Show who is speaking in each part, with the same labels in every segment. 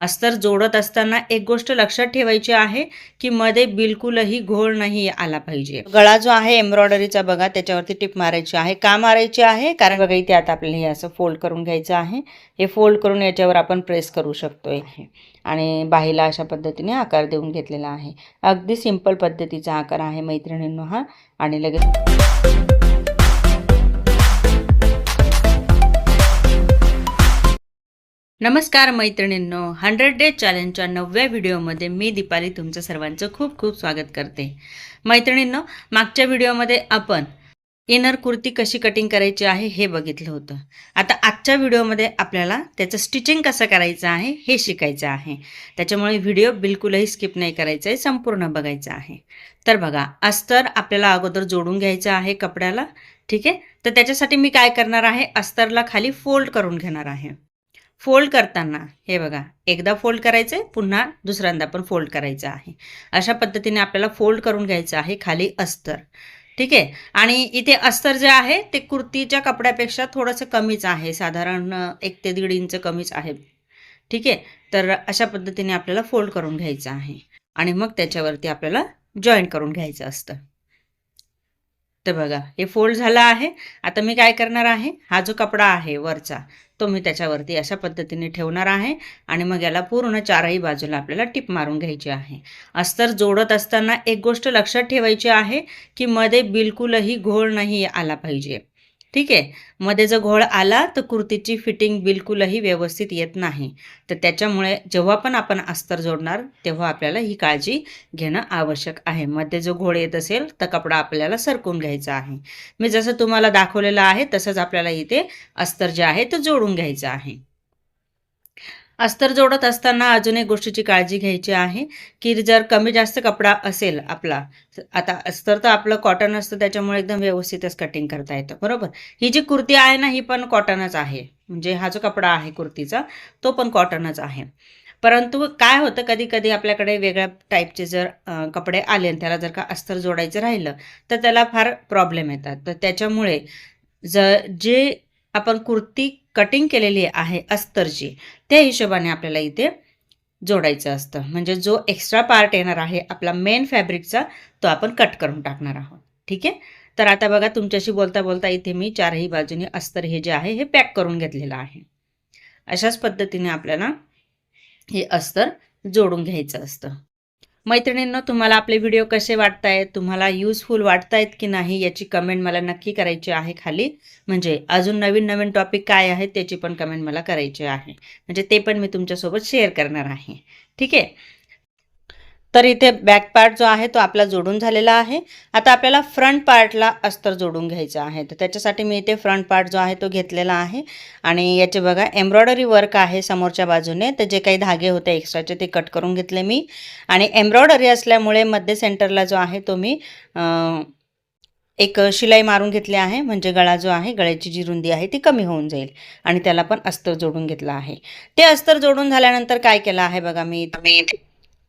Speaker 1: अस्तर जोडत असताना एक गोष्ट लक्षात ठेवायची आहे की मध्ये बिलकुलही घोळ नाही आला पाहिजे. गळा जो आहे एम्ब्रॉयडरीचा बघा त्याच्यावरती टिप मारायची आहे. का मारायची आहे? कारण बघा इथे आता आपल्याला हे असं फोल्ड करून घ्यायचं आहे. हे फोल्ड करून याच्यावर आपण प्रेस करू शकतोय. आणि बाहीला अशा पद्धतीने आकार देऊन घेतलेला आहे. अगदी सिंपल पद्धतीचा आकार आहे मैत्रिणींनो हा. आणि लगेच नमस्कार मैत्रिणींनो हंड्रेड डेज चॅलेंजच्या नवव्या व्हिडिओमध्ये मी दीपाली तुमचं सर्वांचं खूप खूप स्वागत करते. मैत्रिणींनो मागच्या व्हिडिओमध्ये आपण इनर कुर्ती कशी कटिंग करायची आहे हे बघितलं होतं. आता आजच्या व्हिडिओमध्ये आपल्याला त्याचं स्टिचिंग कसं करायचं आहे हे शिकायचं आहे. त्याच्यामुळे व्हिडिओ बिलकुलही स्किप नाही करायचं आहे संपूर्ण बघायचं आहे. तर बघा अस्तर आपल्याला अगोदर जोडून घ्यायचं आहे कपड्याला ठीक आहे? तर त्याच्यासाठी मी काय करणार आहे? अस्तरला खाली फोल्ड करून घेणार आहे. फोल्ड करताना हे बघा एकदा फोल्ड करायचं आहे पुन्हा दुसऱ्यांदा पण फोल्ड करायचं आहे. अशा पद्धतीने आपल्याला फोल्ड करून घ्यायचं आहे खाली अस्तर. ठीक आहे? आणि इथे अस्तर जे आहे ते कुर्तीच्या कपड्यापेक्षा थोडंसं कमीच आहे. साधारण एक ते दीड इंच कमीच आहे. ठीक आहे? तर अशा पद्धतीने आपल्याला फोल्ड करून घ्यायचं आहे. आणि मग त्याच्यावरती आपल्याला जॉईन करून घ्यायचं असतं. तर बघा हे फोल्ड झालं आहे. आता मी काय करणार आहे? हा जो कपडा आहे वरचा तो मी त्याच्यावरती अशा पद्धतीने ठेवणार आहे आणि मग याला पूर्ण चारही बाजूला आपल्याला टिप मारून घ्यायची आहे. अस्तर जोडत असताना एक गोष्ट लक्षात ठेवायची आहे की मध्ये बिलकुलही घोळ नाही आला पाहिजे. ठीक आहे? मध्ये जर घोळ आला तर कुर्तीची फिटिंग बिलकुलही व्यवस्थित येत नाही. तर त्याच्यामुळे जेव्हा पण आपण अस्तर जोडणार तेव्हा आपल्याला ही काळजी घेणं आवश्यक आहे. मध्ये जो घोळ येत असेल तर कपडा आपल्याला सरकून घ्यायचा आहे. मी जसं तुम्हाला दाखवलेलं आहे तसंच आपल्याला इथे अस्तर जे आहे ते जोडून घ्यायचं आहे. अस्तर जोडत असताना अजून एक गोष्टीची काळजी घ्यायची आहे की जर कमी जास्त कपडा असेल आपला आता अस्तर तर आपलं कॉटन असतं त्याच्यामुळे एकदम व्यवस्थितच कटिंग करता येतं बरोबर? ही जी कुर्ती आहे ना ही पण कॉटनच आहे. म्हणजे हा जो कपडा आहे कुर्तीचा तो पण कॉटनच आहे. परंतु काय होतं कधी कधी आपल्याकडे वेगळ्या टाईपचे जर कपडे आले आणि त्याला जर का अस्तर जोडायचं राहिलं तर त्याला फार प्रॉब्लेम येतात. तर त्याच्यामुळे ज जे आपण कुर्ती कटिंग केलेली आहे अस्तरची त्या हिशोबाने आपल्याला इथे जोडायचं असतं. म्हणजे जो एक्स्ट्रा पार्ट येणार आहे आपला मेन फॅब्रिकचा तो आपण कट करून टाकणार आहोत. ठीक आहे? तर आता बघा तुमच्याशी बोलता बोलता इथे मी चारही बाजूने अस्तर हे जे आहे हे पॅक करून घेतलेलं आहे. अशाच पद्धतीने आपल्याला हे अस्तर जोडून घ्यायचं असतं. मैत्रिणींनो तुम्हाला आपले व्हिडिओ कसे वाटतायत? तुम्हाला युजफुल वाटतायत की नाही याची कमेंट मला नक्की करायची आहे खाली. म्हणजे अजून नवीन नवीन टॉपिक काय आहेत त्याची पण कमेंट मला करायची आहे. म्हणजे ते पण मी तुमच्यासोबत शेअर करणार आहे. ठीक आहे? तर इथे बॅक पार्ट जो आहे तो आपला जोडून झालेला आहे. आता आपल्याला फ्रंट पार्टला अस्तर जोडून घ्यायचं आहे. तर त्याच्यासाठी मी इथे फ्रंट पार्ट जो आहे तो घेतलेला आहे. आणि याचे बघा एम्ब्रॉयडरी वर्क आहे समोरच्या बाजूने. तर जे काही धागे होते एक्स्ट्राचे ते कट करून घेतले मी. आणि एम्ब्रॉयडरी असल्यामुळे मध्य सेंटरला जो आहे तो मी एक शिलाई मारून घेतली आहे. म्हणजे गळा जो आहे गळ्याची जी रुंदी आहे ती कमी होऊन जाईल. आणि त्याला पण अस्तर जोडून घेतलं आहे. ते अस्तर जोडून झाल्यानंतर काय केलं आहे बघा मी मी?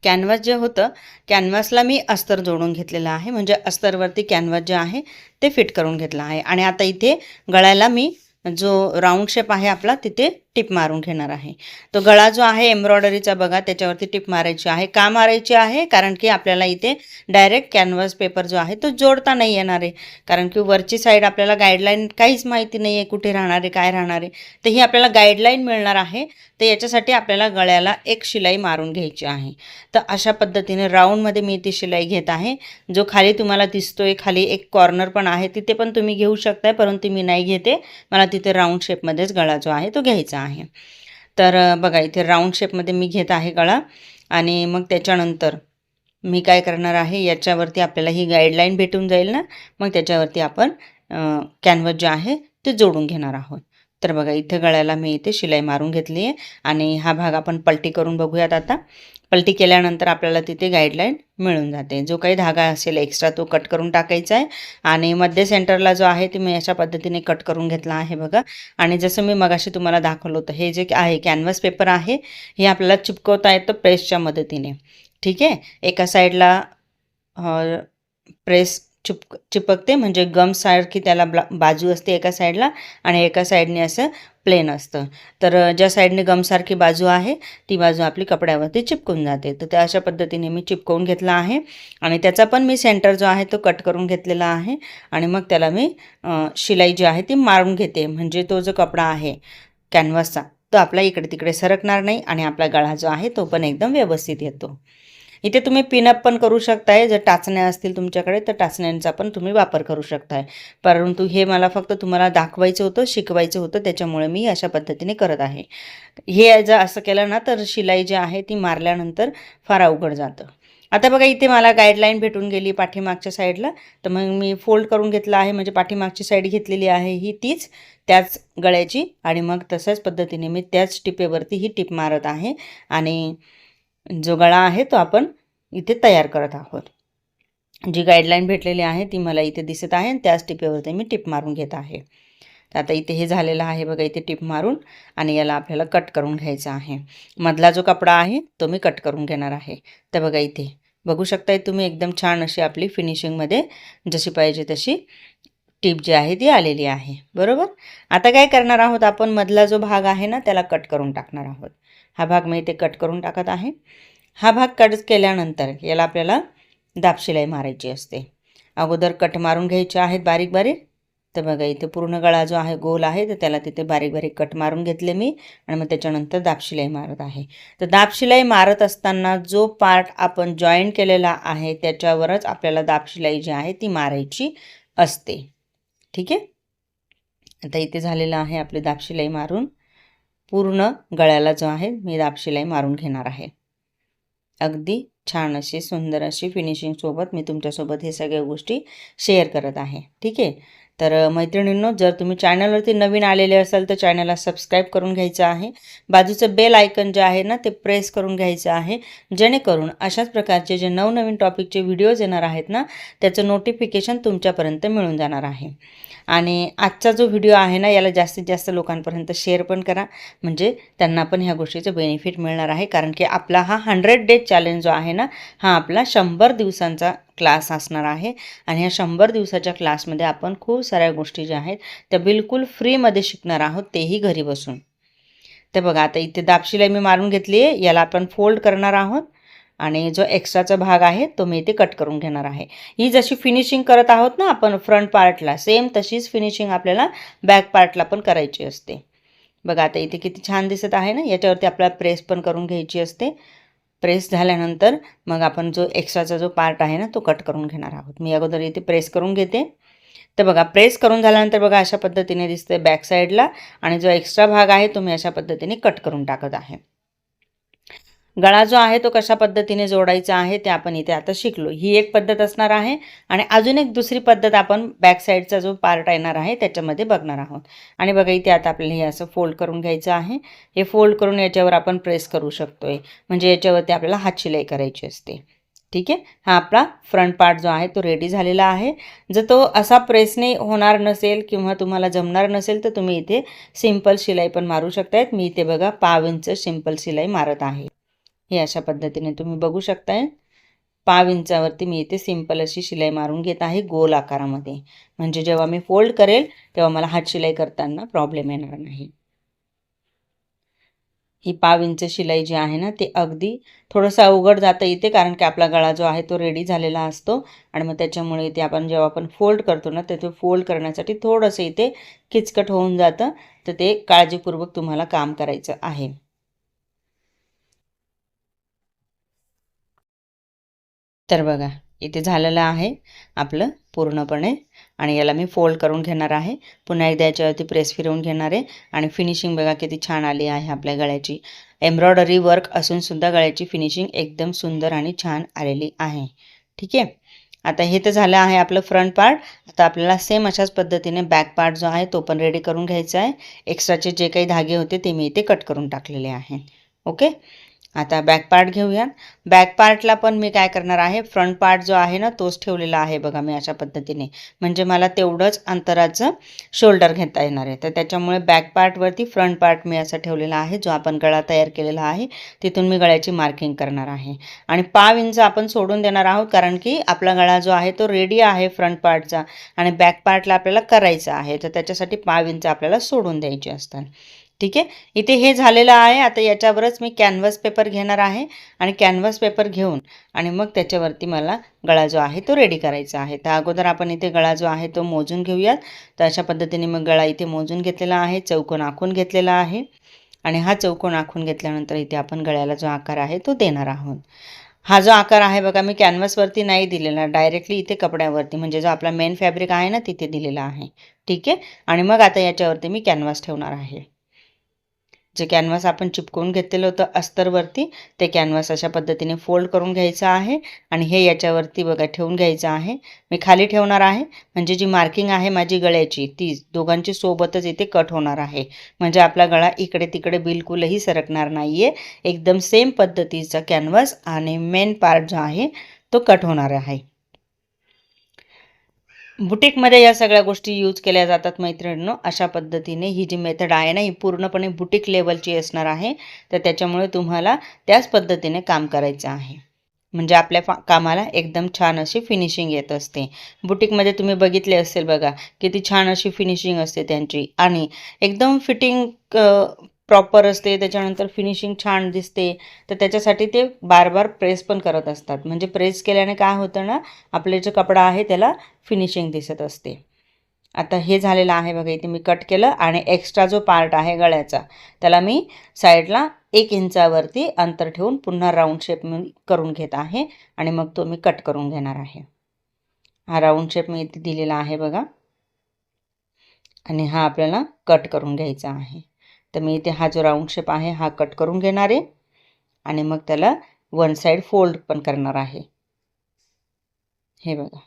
Speaker 1: कॅनव्हास जे होतं कॅनव्हासला मी अस्तर जोडून घेतलेलं आहे. म्हणजे अस्तरवरती कॅनव्हास जे आहे ते फिट करून घेतलं आहे. आणि आता इथे गळ्याला मी जो राऊंड शेप आहे आपला तिथे टिप मारून घेणार आहे. तो गळा जो आहे एम्ब्रॉयडरीचा बघा त्याच्यावरती टिप मारायची आहे. का मारायची आहे? कारण की आपल्याला इथे डायरेक्ट कॅनव्हास पेपर जो आहे तो जोडता नाही येणार आहे. कारण की वरची साईड आपल्याला गाईडलाईन काहीच माहिती नाही आहे कुठे राहणार आहे काय राहणार आहे. तर ही आपल्याला गाईडलाईन मिळणार आहे. तर याच्यासाठी आपल्याला गळ्याला एक शिलाई मारून घ्यायची आहे. तर अशा पद्धतीने राऊंडमध्ये मी ती शिलाई घेत आहे. जो खाली तुम्हाला दिसतोय खाली एक कॉर्नर पण आहे तिथे पण तुम्ही घेऊ शकताय परंतु मी नाही घेते. मला तिथे राऊंड शेपमध्येच गळा जो आहे तो घ्यायचा आहे. तर बघा इथे राऊंड शेपमध्ये मी घेत आहे गळा आणि मग त्याच्यानंतर मी काय करणार आहे याच्यावरती आपल्याला ही गाईडलाईन भेटून जाईल ना मग त्याच्यावरती आपण कॅनव्हस जे आहे ते जोडून घेणार आहोत. तर बघा इथं गळ्याला मी इथे शिलाई मारून घेतली आहे आणि हा भाग आपण पलटी करून बघूयात आता. पलटी केल्यानंतर आपल्याला तिथे गाईडलाईन मिळून जाते. जो काही धागा असेल एक्स्ट्रा तो कट करून टाकायचा आहे. आणि मध्य सेंटरला जो आहे ते मी अशा पद्धतीने कट करून घेतला आहे बघा. आणि जसं मी मगाशी तुम्हाला दाखवलं होतं हे जे आहे कॅनव्हास पेपर आहे हे आपल्याला चिपकवता येतं प्रेसच्या मदतीने. ठीक आहे? एका साईडला प्रेस चिप चिपकते म्हणजे गमसारखी त्याला ब्ला बाजू असते एका साईडला आणि एका साईडने असं प्लेन असतं. तर ज्या साईडने गमसारखी बाजू आहे ती बाजू आपली कपड्यावरती चिपकून जाते. तर त्या अशा पद्धतीने मी चिपकवून घेतला आहे आणि त्याचा पण मी सेंटर जो आहे तो कट करून घेतलेला आहे आणि मग त्याला मी शिलाई जी आहे ती मारून घेते. म्हणजे तो जो कपडा आहे कॅनव्हासचा तो आपला इकडे तिकडे सरकणार नाही आणि आपला गळा जो आहे तो पण एकदम व्यवस्थित येतो. इथे तुम्ही पिनअप पण करू शकताय. जर टाचण्या असतील तुमच्याकडे तर टाचण्यांचा पण तुम्ही वापर करू शकताय. परंतु हे मला फक्त तुम्हाला दाखवायचं होतं शिकवायचं होतं. त्याच्यामुळे मी अशा पद्धतीने करत आहे. हे जर असं केलं ना तर शिलाई जी आहे ती मारल्यानंतर फार अवघड जातं. आता बघा इथे मला गाईडलाईन भेटून गेली पाठीमागच्या साईडला तर मग मी फोल्ड करून घेतला आहे. म्हणजे पाठीमागची साईड घेतलेली आहे ही तीच त्याच गळ्याची. आणि मग तशाच पद्धतीने मी त्याच टिपेवरती ही टिप मारत आहे. आणि जो गळा आहे तो आपण इथे तयार करत आहोत. जी गाईडलाईन भेटलेली आहे ती मला इथे दिसत आहे आणि त्याच टिपेवरती मी टिप मारून घेत आहे. तर आता इथे हे झालेलं आहे बघा इथे टिप मारून आणि याला आपल्याला कट करून घ्यायचा आहे. मधला जो कपडा आहे तो मी कट करून घेणार आहे. तर बघा इथे बघू शकताय तुम्ही एकदम छान अशी आपली फिनिशिंगमध्ये जशी पाहिजे तशी टीप जी आहे ती आलेली आहे. बरोबर? आता काय करणार आहोत आपण? मधला जो भाग आहे ना त्याला कट करून टाकणार आहोत. हा भाग मी इथे कट करून टाकत आहे. हा भाग कट केल्यानंतर याला आपल्याला दापशिलाई मारायची असते. अगोदर कट मारून घ्यायचे आहेत बारीक बारीक. तर बघा इथे पूर्ण गळा जो आहे गोल आहे तर त्याला तिथे बारीक बारीक कट मारून घेतले मी आणि मग त्याच्यानंतर दापशिलाई मारत आहे. तर दापशिलाई मारत असताना जो पार्ट आपण जॉईन केलेला आहे त्याच्यावरच आपल्याला दापशिलाई जी आहे ती मारायची असते. ठीक आहे? आता इथे झालेलं आहे आपली दापशिलाई मारून. पूर्ण गळ्याला जो आहे मी दाबशिलाई मारून घेणार आहे. अगदी छान अशी सुंदर अशी फिनिशिंगसोबत मी तुमच्यासोबत हे सगळ्या गोष्टी शेअर करत आहे. ठीक आहे? तर मैत्रिणींनो जर तुम्ही चॅनलवरती नवीन आलेले असाल तर चॅनलला सबस्क्राईब करून घ्यायचं आहे. बाजूचं बेल आयकन जे आहे ना ते प्रेस करून घ्यायचं आहे. जेणेकरून अशाच प्रकारचे जे नवनवीन टॉपिकचे व्हिडिओज येणार आहेत ना त्याचं नोटिफिकेशन तुमच्यापर्यंत मिळून जाणार आहे. आणि आजचा जो व्हिडिओ आहे ना याला जास्तीत जास्त लोकांपर्यंत शेअर पण करा. म्हणजे त्यांना पण ह्या गोष्टीचं बेनिफिट मिळणार आहे. कारण की आपला हा हंड्रेड डेज चॅलेंज जो आहे ना हा आपला शंभर दिवसांचा क्लास असणार आहे. आणि ह्या शंभर दिवसाच्या क्लासमध्ये आपण खूप साऱ्या गोष्टी ज्या आहेत त्या बिलकुल फ्रीमध्ये शिकणार आहोत. तेही घरी बसून. तर बघा आता इथे दाबशिलाई मी मारून घेतली आहे याला आपण फोल्ड करणार आहोत. आणि जो एक्स्ट्राचा भाग आहे तो मी इथे कट करून घेणार आहे. ही जशी फिनिशिंग करत आहोत ना आपण फ्रंट पार्टला सेम तशीच फिनिशिंग आपल्याला बॅक पार्टला पण करायची असते. बघा आता इथे किती छान दिसत आहे ना याच्यावरती आपल्याला प्रेस पण करून घ्यायची असते. प्रेस झाल्यानंतर मग आपण जो एक्स्ट्राचा जो पार्ट आहे ना तो कट करून घेणार आहोत. मी अगोदर इथे प्रेस करून घेते. तर बघा प्रेस करून झाल्यानंतर बघा अशा पद्धतीने दिसते बॅक साईडला आणि जो एक्स्ट्रा भाग आहे तो मी अशा पद्धतीने कट करून टाकत आहे. गळा जो आहे तो कशा पद्धतीने जोडायचा आहे ते आपण इथे आता शिकलो. ही एक पद्धत असणार आहे आणि अजून एक दुसरी पद्धत आपण बॅक साईडचा जो पार्ट येणार आहे त्याच्यामध्ये बघणार आहोत. आणि बघा इथे आता आपल्याला हे असं फोल्ड करून घ्यायचं आहे. हे फोल्ड करून याच्यावर आपण प्रेस करू शकतोय. म्हणजे याच्यावरती आपल्याला हात शिलाई करायची असते. ठीक आहे? हा आपला फ्रंट पार्ट जो आहे तो रेडी झालेला आहे. जर तो असा प्रेसने होणार नसेल किंवा तुम्हाला जमणार नसेल तर तुम्ही इथे सिंपल शिलाई पण मारू शकतायत. मी इथे बघा पाव इंच सिंपल शिलाई मारत आहे. हे अशा पद्धतीने तुम्ही बघू शकताय. पाव इंचावरती मी इथे सिंपल अशी शिलाई मारून घेत आहे गोल आकारामध्ये. म्हणजे जेव्हा मी फोल्ड करेल तेव्हा मला हात शिलाई करताना प्रॉब्लेम येणार नाही. ही पाव इंच शिलाई जी आहे ना ते अगदी थोडंसं अवघड जातं इथे कारण की आपला गळा जो आहे तो रेडी झालेला असतो. आणि मग त्याच्यामुळे इथे आपण जेव्हा आपण फोल्ड करतो ना तर ते फोल्ड करण्यासाठी थोडंसं इथे किचकट होऊन जातं. तर ते काळजीपूर्वक तुम्हाला काम करायचं आहे. तर बघा इथे झालेलं आहे आपलं पूर्णपणे आणि याला मी फोल्ड करून घेणार आहे. पुन्हा एकदा याच्यावरती प्रेस फिरवून घेणार आहे आणि फिनिशिंग बघा किती छान आली आहे आपल्या गळ्याची. एम्ब्रॉयडरी वर्क असूनसुद्धा गळ्याची फिनिशिंग एकदम सुंदर आणि छान आलेली आहे. ठीक आहे? आता हे तर झालं आहे आपलं फ्रंट पार्ट आता आपल्याला सेम अशाच पद्धतीने बॅक पार्ट जो आहे तो पण रेडी करून घ्यायचा आहे. एक्स्ट्राचे जे काही धागे होते ते मी इथे कट करून टाकलेले आहे ओके आता बॅक पार्ट घेऊया बॅक पार्टला पण मी काय करणार आहे? फ्रंट पार्ट जो आहे ना तोच ठेवलेला आहे बघा मी अशा पद्धतीने. म्हणजे मला तेवढंच अंतराचं शोल्डर घेता येणार आहे. तर त्याच्यामुळे बॅक पार्टवरती फ्रंट पार्ट मी असा ठेवलेला आहे जो आपण गळा तयार केलेला आहे तिथून मी गळ्याची मार्किंग करणार आहे. आणि पाव इंच आपण सोडून देणार आहोत कारण की आपला गळा जो आहे तो रेडी आहे फ्रंट पार्टचा आणि बॅक पार्टला आपल्याला करायचा आहे तर त्याच्यासाठी पाव इंच आपल्याला सोडून द्यायचे असतात. ठीक आहे? इथे हे झालेलं आहे. आता याच्यावरच मी कॅनव्हास पेपर घेणार आहे आणि कॅनव्हास पेपर घेऊन आणि मग त्याच्यावरती मला गळा जो आहे तो रेडी करायचा आहे. तर अगोदर आपण इथे गळा जो आहे तो मोजून घेऊयात. तर अशा पद्धतीने मग गळा इथे मोजून घेतलेला आहे चौकोन आखून घेतलेला आहे आणि हा चौकोन आखून घेतल्यानंतर इथे आपण गळ्याला जो आकार आहे तो देणार आहोत. हा जो आकार आहे बघा मी कॅनव्हासवरती नाही दिलेला. डायरेक्टली इथे कपड्यावरती म्हणजे जो आपला मेन फॅब्रिक आहे ना तिथे दिलेला आहे. ठीक आहे? आणि मग आता याच्यावरती मी कॅनव्हास ठेवणार आहे. जे कॅनव्हास आपण चिपकवून घेतलेलं होतं अस्तरवरती ते कॅनव्हास अशा पद्धतीने फोल्ड करून घ्यायचं आहे आणि हे याच्यावरती बघा ठेवून घ्यायचं आहे. मी खाली ठेवणार आहे. म्हणजे जी मार्किंग आहे माझी गळ्याची ती दोघांची सोबतच इथे कट होणार आहे. म्हणजे आपला गळा इकडे तिकडे बिलकुलही सरकणार नाही आहे एकदम सेम पद्धतीचा कॅनव्हास आणि मेन पार्ट जो आहे तो कट होणार आहे. बुटीकमध्ये या सगळ्या गोष्टी यूज केल्या जातात मैत्रिणींनो अशा पद्धतीने ही जी मेथड आहे ना ही पूर्णपणे बुटीक लेवलची असणार आहे. तर त्याच्यामुळे तुम्हाला त्याच पद्धतीने काम करायचं आहे. म्हणजे आपल्या फा कामाला एकदम छान अशी फिनिशिंग येत असते. बुटीकमध्ये तुम्ही बघितले असेल बघा किती छान अशी फिनिशिंग असते त्यांची. आणि एकदम फिटिंग प्रॉपर असते त्याच्यानंतर फिनिशिंग छान दिसते. तर त्याच्यासाठी ते बार बार प्रेस पण करत असतात. म्हणजे प्रेस केल्याने काय होतं ना आपले जो कपडा आहे त्याला फिनिशिंग दिसत असते. आता हे झालेलं आहे बघा इथे मी कट केलं आणि एक्स्ट्रा जो पार्ट आहे गळ्याचा त्याला मी साईडला एक इंचावरती अंतर ठेवून पुन्हा राऊंड शेप मी करून घेत आहे आणि मग तो मी कट करून घेणार आहे. हा राऊंड शेप मी इथे दिलेला आहे बघा. आणि हा आपल्याला कट करून घ्यायचा आहे. तर मी इथे हा जो राऊंड शेप आहे हा कट करून घेणार आहे. आणि मग त्याला वन साईड फोल्ड पण करणार आहे. हे बघा.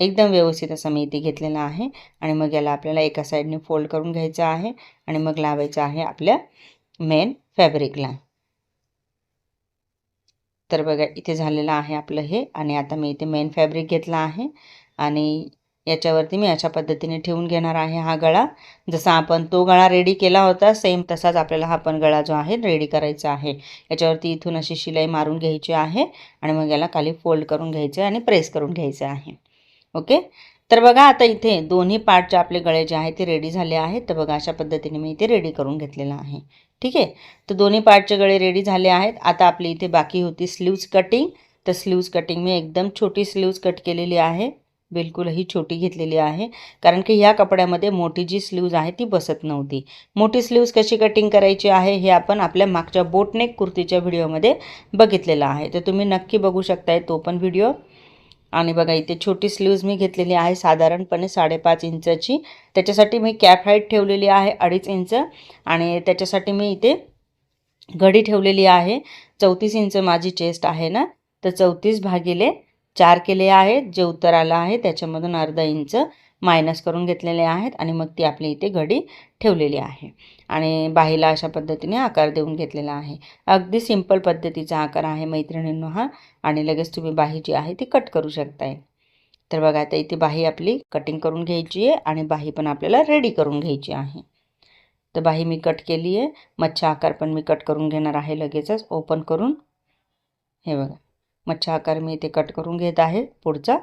Speaker 1: एकदम व्यवस्थित असं मी इथे घेतलेला आहे. आणि मग याला आपल्याला एका साईडने फोल्ड करून घ्यायचं आहे. आणि मग लावायचं आहे आपल्या मेन फॅब्रिकला तर बघा इथे झालेलं आहे आपलं हे. आणि आता मी इथे मेन फॅब्रिक घेतला आहे. आणि याच्यावरती मी अशा पद्धतीने ठेवून घेणार आहे हा गळा. जसा आपण तो गळा रेडी केला होता सेम तसाच आपल्याला हा पण गळा जो आहे रेडी करायचा आहे. याच्यावरती इथून अशी शिलाई मारून घ्यायची आहे आणि मग याला खाली फोल्ड करून घ्यायचं आणि प्रेस करून घ्यायचं आहे. ओके तर बघा आता इथे दोन्ही पार्टचे आपले गळे जे आहे ते रेडी झाले आहेत. तर बघा अशा पद्धतीने मी इथे रेडी करून घेतलेलं आहे. ठीक आहे? तर दोन्ही पार्टचे गळे रेडी झाले आहेत. आता आपली इथे बाकी होती स्लीव्ज कटिंग तर स्लीव्ज कटिंग मी एकदम छोटी स्लीव्ज कट केलेली आहे. बिलकुल ही छोटी घेतलेली आहे. कारण की ह्या कपड्यामध्ये मोठी जी स्लीव्ज आहे ती बसत नव्हती. मोठी स्लीव्ज कशी कटिंग करायची आहे हे आपण आपल्या मागच्या बोटनेक कुर्तीच्या व्हिडिओमध्ये बघितलेलं आहे. तर तुम्ही नक्की बघू शकताय तो पण व्हिडिओ आणि बघा इथे छोटी स्लीव्ज मी घेतलेली आहे साधारणपणे साडेपाच इंचाची. त्याच्यासाठी मी कॅप हाईट ठेवलेली आहे अडीच इंच. आणि त्याच्यासाठी मी इथे घडी ठेवलेली आहे. चौतीस इंच माझी चेस्ट आहे ना? तर चौतीस भागिले चार केले आहेत जे उत्तर आलं आहे त्याच्यामधून अर्धा इंच मायनस करून घेतलेले आहेत आणि मग ती आपली इथे घडी ठेवलेली आहे. आणि बाहीला अशा पद्धतीने आकार देऊन घेतलेला आहे. अगदी सिंपल पद्धतीचा आकार आहे मैत्रिणींनो हा आणि लगेच तुम्ही बाही जी आहे ती कट करू शकताय. तर बघा आता इथे बाही आपली कटिंग करून घ्यायची आहे आणि बाही पण आपल्याला रेडी करून घ्यायची आहे. तर बाही मी कट केली आहे. मच्छा आकार पण मी कट करून घेणार आहे लगेचच. ओपन करून. हे बघा. मच्छा आकार मी इथे कट करून घेत आहे पुढचा.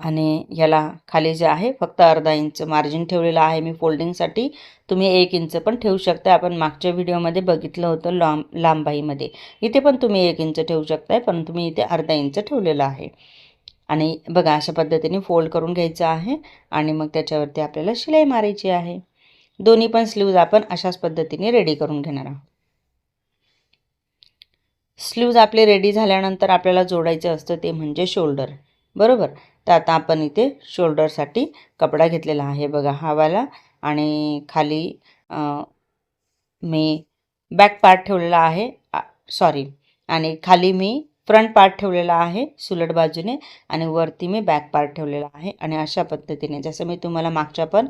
Speaker 1: आणि याला खाली जे आहे फक्त अर्धा इंच मार्जिन ठेवलेलं आहे मी फोल्डिंगसाठी तुम्ही एक इंच पण ठेवू शकता. आपण मागच्या व्हिडिओमध्ये बघितलं होतं लांब लांबाईमध्ये. इथे पण तुम्ही एक इंच ठेवू शकताय पण तुम्ही इथे अर्धा इंच ठेवलेलं आहे. आणि बघा अशा पद्धतीने फोल्ड करून घ्यायचं आहे आणि मग त्याच्यावरती आपल्याला शिलाई मारायची आहे. दोन्ही पण स्लीव्ज आपण अशाच पद्धतीने रेडी करून घेणार आहोत. स्लीव्ज आपले रेडी झाल्यानंतर आपल्याला जोडायचं असतं ते म्हणजे शोल्डर. बरोबर? तर आता आपण इथे शोल्डरसाठी कपडा घेतलेला आहे बघा हावाला आणि खाली मी बॅक पार्ट ठेवलेला आहे सॉरी आणि खाली मी फ्रंट पार्ट ठेवलेला आहे सुलट बाजूने आणि वरती मी बॅक पार्ट ठेवलेला आहे. आणि अशा पद्धतीने जसं मी तुम्हाला मागच्या पण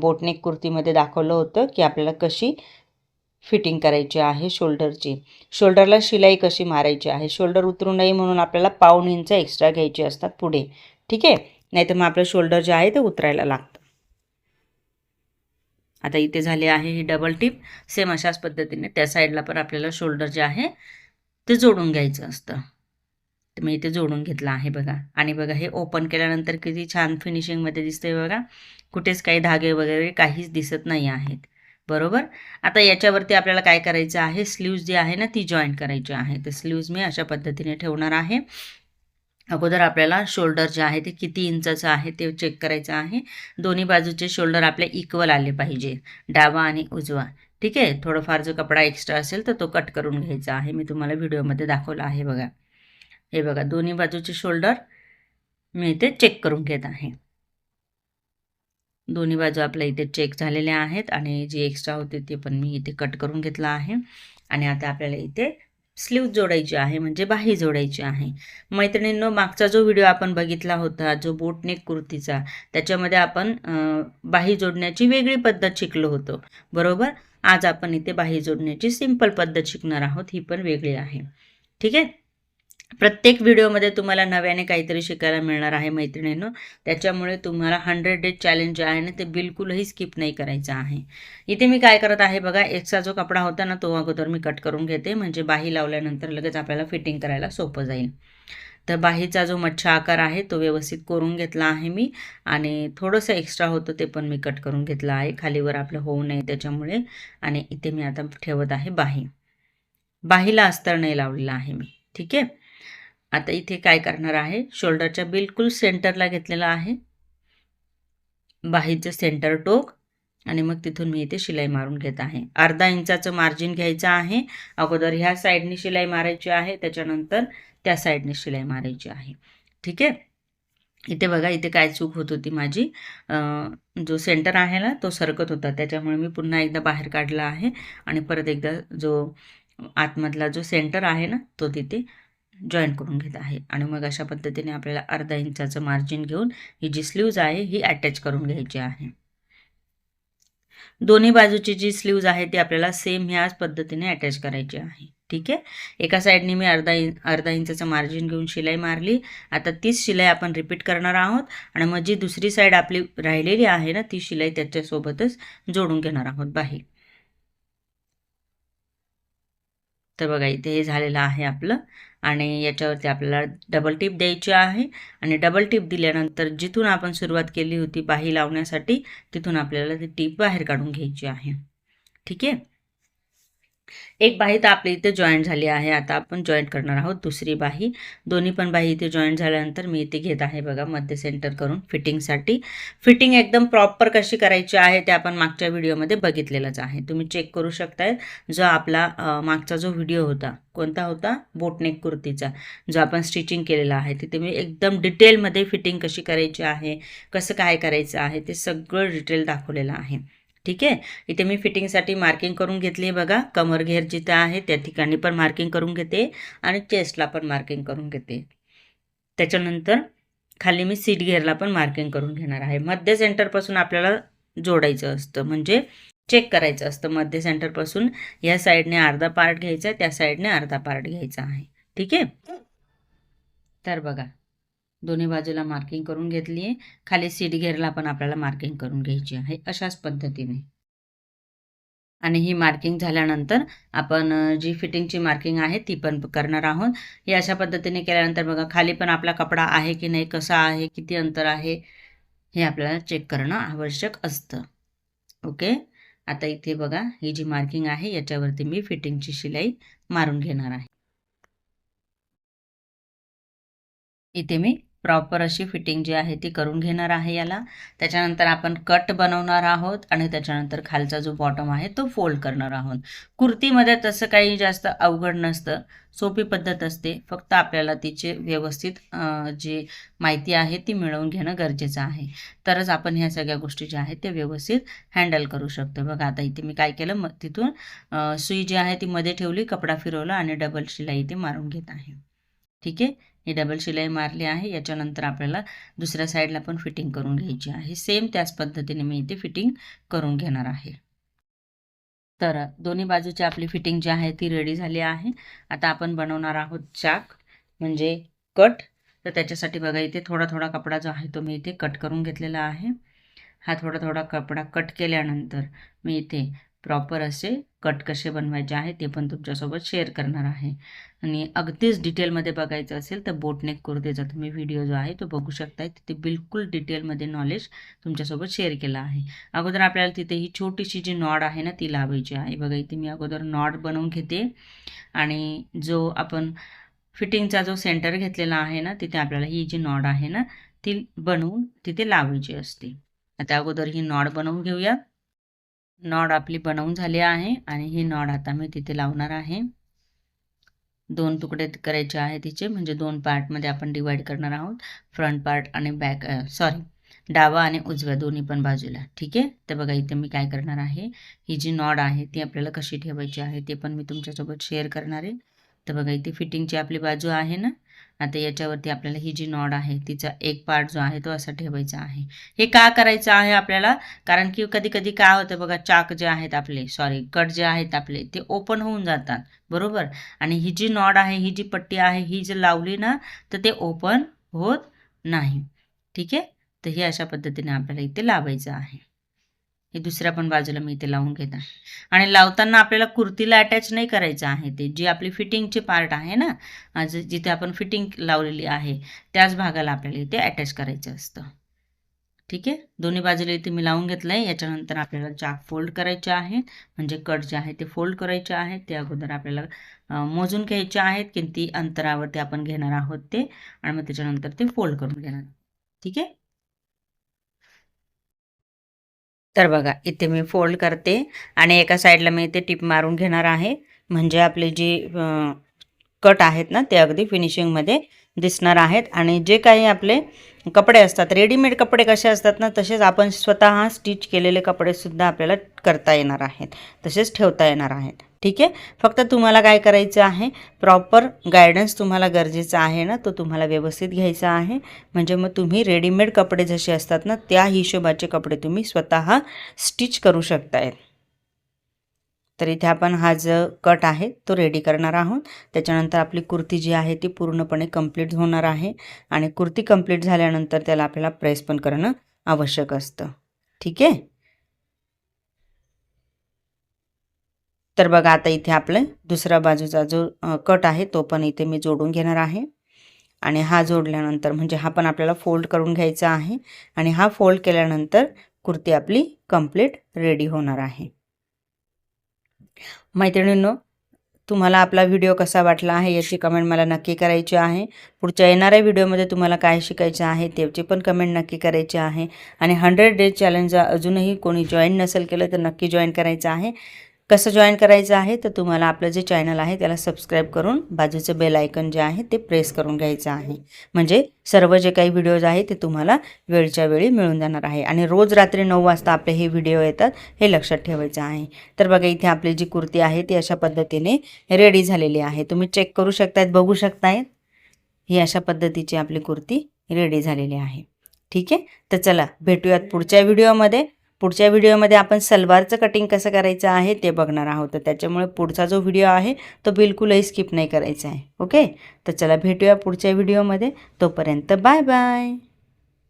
Speaker 1: बोटनेक कुर्तीमध्ये दाखवलं होतं की आपल्याला कशी फिटिंग करायची आहे शोल्डरची. शोल्डरला शिलाई कशी मारायची आहे? शोल्डर उतरू नये म्हणून आपल्याला पाऊण इंच एक्स्ट्रा घ्यायचे असतात पुढे. ठीक आहे? नाहीतर मग आपलं शोल्डर जे आहे ते उतरायला लागतं. आता इथे झाले आहे ही डबल टिप सेम अशाच पद्धतीने त्या साईडला पण आपल्याला शोल्डर जे आहे ते जोडून घ्यायचं असतं. तर मी इथे जोडून घेतलं आहे बघा. आणि बघा हे ओपन केल्यानंतर किती छान फिनिशिंगमध्ये दिसते बघा. कुठेच काही धागे वगैरे काहीच दिसत नाही आहेत. बरोबर? आता याच्यावरती आपल्याला काय करायचं आहे? स्लीव्ज जी आहे ना ती जॉईन करायची आहे. तर स्लीव्ज मी अशा पद्धतीने ठेवणार आहे. अगोदर आपल्याला शोल्डर जे आहे ते किती इंचाचं आहे ते चेक करायचं आहे. दोन्ही बाजूचे शोल्डर आपल्या इक्वल आले पाहिजे. डावा आणि उजवा. ठीक आहे? थोडंफार जो कपडा एक्स्ट्रा असेल तर तो कट करून घ्यायचा आहे. मी तुम्हाला व्हिडिओमध्ये दाखवला आहे बघा. हे बघा दोन्ही बाजूचे शोल्डर मी इथे चेक करून घेत आहे. दोन्ही बाजू आपल्या इथे चेक झालेल्या आहेत आणि जी एक्स्ट्रा होती ते पण मी इथे कट करून घेतला आहे. आणि आता आपल्याला इथे स्लीव जोडायची आहे म्हणजे बाही जोडायची आहे. मैत्रिणींनो मागचा जो व्हिडिओ आपण बघितला होता जो बोटनेक कुर्तीचा त्याच्यामध्ये आपण बाही जोडण्याची वेगळी पद्धत शिकलो होतो. बरोबर? आज आपण इथे बाही जोडण्याची सिंपल पद्धत शिकणार आहोत ही पण वेगळी आहे. ठीक आहे? प्रत्येक व्हिडिओमध्ये तुम्हाला नव्याने काहीतरी शिकायला मिळणार आहे मैत्रिणींनो. त्याच्यामुळे तुम्हाला हंड्रेड डेज चॅलेंज जे आहे ना ते बिलकुलही स्किप नाही करायचं आहे. इथे मी काय करत आहे बघा एक्स्ट्रा जो कपडा होता ना तो अगोदर मी कट करून घेते. म्हणजे बाही लावल्यानंतर लगेच आपल्याला फिटिंग करायला सोपं जाईल. तर बाहीचा जो मच्छा आकार आहे तो व्यवस्थित करून घेतला आहे मी. आणि थोडंसं एक्स्ट्रा होतं ते पण मी कट करून घेतलं आहे. खालीवर आपलं होऊ नये त्याच्यामुळे. आणि इथे मी आता ठेवत आहे बाही. बाहीला अस्तर नाही लावलेला आहे मी. ठीक आहे? आता इथे काय करणार आहे? शोल्डरच्या बिलकुल सेंटरला घेतलेला आहे. बाहीचं सेंटर टोक आणि मग तिथून मी इथे शिलाई मारून घेत आहे. अर्धा इंचाचं मार्जिन घ्यायचं आहे. अगोदर ह्या साईडनी शिलाई मारायची आहे. त्याच्यानंतर त्या साईडने शिलाई मारायची आहे. ठीक आहे? इथे बघा इथे काय चूक होत होती माझी. जो सेंटर आहे ना तो सरकत होता. त्याच्यामुळे मी पुन्हा एकदा बाहेर काढला आहे. आणि परत एकदा जो आतमधला जो सेंटर आहे ना तो तिथे जॉईन करून घेत आहे. आणि मग अशा पद्धतीने आपल्याला अर्धा इंचाचं मार्जिन घेऊन ही जी स्लीव्ज आहे ही अटॅच करून घ्यायची आहे. दोन्ही बाजूची जी स्लीव्ज आहे ती आपल्याला सेम ह्याच पद्धतीने अटॅच करायची आहे. ठीक आहे? एका साईडने मी अर्धा इन अर्धा इंचाचं मार्जिन घेऊन शिलाई मारली. आता तीच शिलाई आपण रिपीट करणार आहोत. आणि मग जी दुसरी साईड आपली राहिलेली आहे ना ती शिलाई त्याच्यासोबतच जोडून घेणार आहोत. बाहेर. तर बघा इथे हे झालेलं आहे आपलं. आणि याच्यावरती आपल्याला डबल टिप द्यायची आहे. आणि डबल टिप दिल्यानंतर जिथून आपण सुरुवात केली होती बाही लावण्यासाठी तिथून आपल्याला ती टीप बाहेर काढून घ्यायची आहे. ठीक आहे? एक बाही तर आपली इथे जॉईंट झाली आहे. आता आपण जॉईंट करणार आहोत दुसरी बाही. दोन्ही पण बाही इथे जॉईंट झाल्यानंतर मी इथे घेत आहे बघा मध्य सेंटर करून फिटिंगसाठी फिटिंग एकदम प्रॉपर कशी करायची आहे ते आपण मागच्या व्हिडिओमध्ये बघितलेलंच आहे. तुम्ही चेक करू शकताय. जो आपला मागचा जो व्हिडिओ होता कोणता होता? बोटनेक कुर्तीचा. जो आपण स्टिचिंग केलेला आहे. तिथे मी एकदम डिटेलमध्ये फिटिंग कशी करायची आहे कसं काय करायचं आहे ते सगळं डिटेल दाखवलेलं आहे. ठीक आहे? इथे मी फिटिंगसाठी मार्किंग करून घेतली आहे बघा. कमर घेर आहे त्या ठिकाणी पण मार्किंग करून घेते आणि चेस्टला पण मार्किंग करून घेते. त्याच्यानंतर खाली मी सीट घेरला पण मार्किंग करून घेणार आहे. मध्य सेंटरपासून आपल्याला जोडायचं असतं. म्हणजे चेक करायचं असतं. मध्य सेंटरपासून या साईडने अर्धा पार्ट घ्यायचा त्या साईडने अर्धा पार्ट घ्यायचा आहे. ठीक आहे? तर बघा. दोन्ही बाजूला मार्किंग करून घेतली आहे. खाली सीट घेरला पण आपल्याला मार्किंग करून घ्यायची आहे. अशाच पद्धतीने. आणि ही मार्किंग झाल्यानंतर आपण जी फिटिंगची मार्किंग आहे ती पण करणार आहोत. ही अशा पद्धतीने केल्यानंतर बघा खाली पण आपला कपडा आहे की नाही कसा आहे किती अंतर आहे हे आपल्याला चेक करणं आवश्यक असतं. ओके? आता इथे बघा ही जी मार्किंग आहे याच्यावरती मी फिटिंगची शिलाई मारून घेणार आहे. इथे मी प्रॉपर अशी फिटिंग जी आहे ती करून घेणार आहे याला. त्याच्यानंतर आपण कट बनवणार आहोत आणि त्याच्यानंतर खालचा जो बॉटम आहे तो फोल्ड करणार आहोत. कुर्तीमध्ये तसं काही जास्त अवघड नसतं. सोपी पद्धत असते. फक्त आपल्याला तिचे व्यवस्थित जी माहिती आहे ती मिळवून घेणं गरजेचं आहे. तरच आपण ह्या सगळ्या गोष्टी ज्या आहेत त्या व्यवस्थित हँडल करू शकतो. बघा आता इथे मी काय केलं? मग तिथून सुई जी आहे ती मध्ये ठेवली कपडा फिरवला आणि डबल शिलाई इथे मारून घेत आहे. ठीक आहे? ही डबल शिलाई मारली आहे. याच्यानंतर आपल्याला दुसऱ्या साईडला पण फिटिंग करून घ्यायची आहे. सेम त्याच पद्धतीने मी इथे फिटिंग करून घेणार आहे. तर दोन्ही बाजूची आपली फिटिंग जी आहे ती रेडी झाली आहे. आता आपण बनवणार आहोत चाक म्हणजे कट. तर त्याच्यासाठी बघा इथे थोडा थोडा कपडा जो आहे तो मी इथे कट करून घेतलेला आहे. हा थोडा थोडा कपडा कट केल्यानंतर मी इथे प्रॉपर असे कट कसे बनवायचे आहे ते पण तुमच्यासोबत शेअर करणार आहे. आणि अगदीच डिटेलमध्ये बघायचं असेल तर बोटनेक कुर्तीचा तुम्ही व्हिडिओ जो आहे तो बघू शकताय. तिथे बिलकुल डिटेलमध्ये नॉलेज तुमच्यासोबत शेअर केलं आहे. अगोदर आपल्याला तिथे ही छोटीशी जी नॉड आहे ना ती लावायची आहे. बघा इथे मी अगोदर नॉड बनवून घेते. आणि जो आपण फिटिंगचा जो सेंटर घेतलेला आहे ना तिथे आपल्याला ही जी नॉड आहे ना ती बनवून तिथे लावायची असते. आता अगोदर ही नॉड बनवून घेऊया. नॉड आपली बनवून झाली आहे आणि ही नॉड आता मी तिथे लावणार आहे. दोन तुकडे करायचे आहे तिचे म्हणजे दोन पार्टमध्ये आपण डिवाईड करणार आहोत. फ्रंट पार्ट आणि बॅक सॉरी डावा आणि उजव्या दोन्ही पण बाजूला ठीक आहे? तर बघा इथे मी काय करणार आहे? ही जी नॉड आहे ती आपल्याला कशी ठेवायची आहे ते पण मी तुमच्यासोबत शेअर करणार आहे. तर बघा इथे फिटिंगची आपली बाजू आहे ना? आता याच्यावरती आपल्याला ही जी नॉड आहे तिचा एक पार्ट जो आहे तो असा ठेवायचा आहे. हे का करायचं आहे आपल्याला? कारण की कधी कधी काय होतं बघा चाक जे आहेत आपले सॉरी कट जे आहेत आपले ते ओपन होऊन जातात बरोबर? आणि ही जी नॉड आहे ही जी पट्टी आहे ही जर लावली ना तर ते ओपन होत नाही. ठीक आहे? तर हे अशा पद्धतीने आपल्याला इथे लावायचं आहे. हे दुसऱ्या पण बाजूला मी इथे लावून घेत. आहे आणि लावताना आपल्याला कुर्तीला अटॅच नाही करायचं आहे ते. जी आपली फिटिंगचे पार्ट आहे ना आज जिथे आपण फिटिंग लावलेली आहे त्याच भागाला आपल्याला इथे अटॅच करायचं असतं. ठीक आहे? दोन्ही बाजूला इथे मी लावून घेतलं आहे याच्यानंतर आपल्याला चाक फोल्ड करायचे आहेत म्हणजे कट जे आहे ते फोल्ड करायचे आहेत ते अगोदर आपल्याला मोजून घ्यायचे आहेत किती अंतरावरती आपण घेणार आहोत ते. आणि मग त्याच्यानंतर ते फोल्ड करून घेणार. ठीक आहे? तर बघा इथे मी फोल्ड करते आणि एका साईडला मी इथे टिप मारून घेणार आहे. म्हणजे आपले जे कट आहेत ना ते अगदी फिनिशिंगमध्ये दिसणार आहेत. आणि जे काही आपले कपडे असतात रेडीमेड कपडे कसे असतात ना तसेच आपण स्वतः स्टिच केलेले कपडेसुद्धा आपल्याला करता येणार आहेत. तसेच ठेवता येणार आहेत. ठीक आहे? फक्त तुम्हाला काय करायचं आहे? प्रॉपर गायडन्स तुम्हाला गरजेचा आहे ना तो तुम्हाला व्यवस्थित घ्यायचा आहे. म्हणजे मग तुम्ही रेडीमेड कपडे जसे असतात ना त्या हिशोबाचे कपडे तुम्ही स्वतः स्टिच करू शकतायत तर इथे आपण हा जो कट आहे तो रेडी करणार आहोत. त्याच्यानंतर आपली कुर्ती जी आहे ती पूर्णपणे कंप्लीट होणार आहे. आणि कुर्ती कंप्लीट झाल्यानंतर त्याला आपल्याला प्रेस पण करणं आवश्यक असतं. ठीक आहे? तर बघा आता इथे आपलं दुसऱ्या बाजूचा जो कट आहे तो पण इथे मी जोडून घेणार आहे. आणि हा जोडल्यानंतर म्हणजे हा पण आपल्याला फोल्ड करून घ्यायचा आहे. आणि हा फोल्ड केल्यानंतर कुर्ती आपली कंप्लीट रेडी होणार आहे. मैत्रिणींनो तुम्हाला आपला व्हिडिओ कसा वाटला आहे याची कमेंट मला नक्की करायची आहे. पुढच्या येणाऱ्या व्हिडिओमध्ये तुम्हाला काय शिकायचं आहे त्याची पण कमेंट नक्की करायची आहे. आणि हंड्रेड डेज चॅलेंज अजूनही कोणी जॉईन नसेल केलं तर नक्की जॉईन करायचं आहे. कसं जॉईन करायचं आहे तर तुम्हाला आपलं जे चॅनल आहे त्याला सबस्क्राईब करून बाजूचं बेल आयकन जे आहे ते प्रेस करून घ्यायचं आहे. म्हणजे सर्व जे काही व्हिडिओज आहे ते तुम्हाला वेळच्या वेळी मिळून जाणार आहे. आणि रोज रात्री नऊ वाजता आपले हे व्हिडिओ येतात हे लक्षात ठेवायचं आहे. तर बघा इथे आपली जी कुर्ती आहे ती अशा पद्धतीने रेडी झालेली आहे. तुम्ही चेक करू शकतायत बघू शकतायत. ही अशा पद्धतीची आपली कुर्ती रेडी झालेली आहे. ठीक आहे? तर चला भेटूयात पुढच्या व्हिडिओमध्ये पुढच्या व्हिडिओमध्ये आपण सलवारचं कटिंग कसं करायचं आहे ते बघणार आहोत. तर त्याच्यामुळे पुढचा जो व्हिडिओ आहे तो बिलकुलही स्किप नाही करायचा आहे. ओके तर चला भेटूया पुढच्या व्हिडिओमध्ये. तोपर्यंत बाय बाय